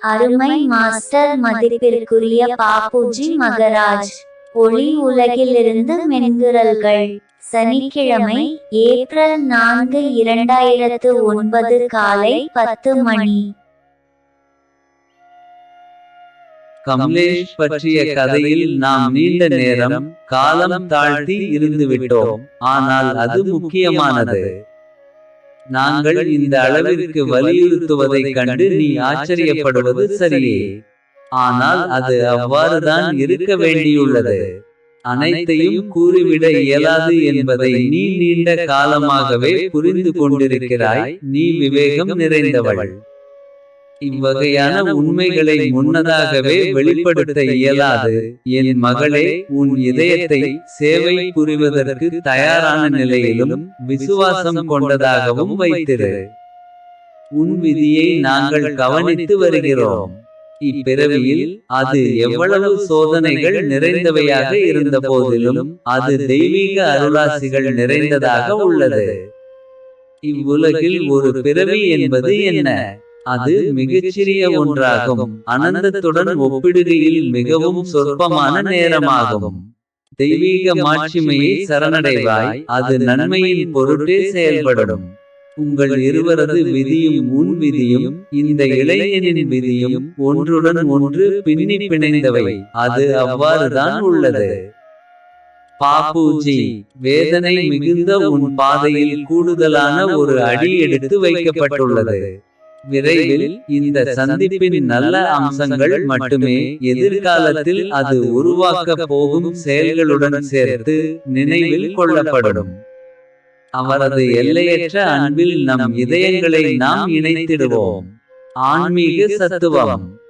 அருமை மாஸ்டர் மதிப்பிற்குரிய பாப்புஜி மகராஜ். ஒளி உலகிலிருந்து மென்குரல்கள். சனிக்கிழமை ஏப்ரல் நான்கு இரண்டாயிரத்து ஒன்பது காலை பத்து மணி. கமலேஷ் பற்றிய கதையில் நாம் நீண்ட நேரம் காலம் தாழ்த்தி இருந்துவிட்டோம். ஆனால் அது முக்கியமானது. நாங்கள் இந்த அளவிற்கு வலியுறுத்துவதைக் கண்டு நீ ஆச்சரியப்படுவது சரியே. ஆனால் அது அவ்வாறுதான் இருக்க வேண்டியுள்ளது. அனைத்தையும் கூறிவிட இயலாது என்பதை நீ நீண்ட காலமாகவே புரிந்து கொண்டிருக்கிறாய். நீ விவேகம் நிறைந்தவள். இவ்வகையான உண்மைகளை முன்னதாகவே வெளிப்படுத்த இயலாது. என் மகளே உன் இதயத்தை சேவை புரிவதற்கு தயாரான நிலையிலும் விசுவாசம் கொண்டதாகவும் வைத்திரு. உன் விதியை நாங்கள் கவனித்து வருகிறோம். இப்பிறவியில் அது எவ்வளவு சோதனைகள் நிறைந்தவையாக இருந்த போதிலும் அது தெய்வீக அருளாசிகள் நிறைந்ததாக உள்ளது. இவ்வுலகில் ஒரு பிறவி என்பது என்ன? அது மிகச்சிறிய ஒன்றாகும். அனந்தத்துடன் ஒப்பிடுகையில் மிகவும் சொற்பமான நேரமாகும். தெய்வீக மாட்சிமையை சரணடைவாய் அது நன்மையின் பொருட்டே செயல்படும். உங்கள் இருவரது விதியும் உன் விதியும் இந்த இளைஞனின் விதியும் ஒன்றுடன் ஒன்று பின்னி பிணைந்தவை. அது அவ்வாறுதான் உள்ளது. பாப்புஜி வேதனை மிகுந்த உன் பாதையில் கூடுதலான ஒரு அடி எடுத்து வைக்கப்பட்டுள்ளது. விரைவில் இந்த சந்திப்பின் நல்ல அம்சங்கள் மட்டுமே எதிர்காலத்தில் அது உருவாக்க போகும் செயல்களுடன் சேர்த்து நினைவில் கொள்ளப்படும். அவரது எல்லையற்ற அன்பில் நம் இதயங்களை நாம் இணைத்திடுவோம். ஆன்மீக சத்துவம்.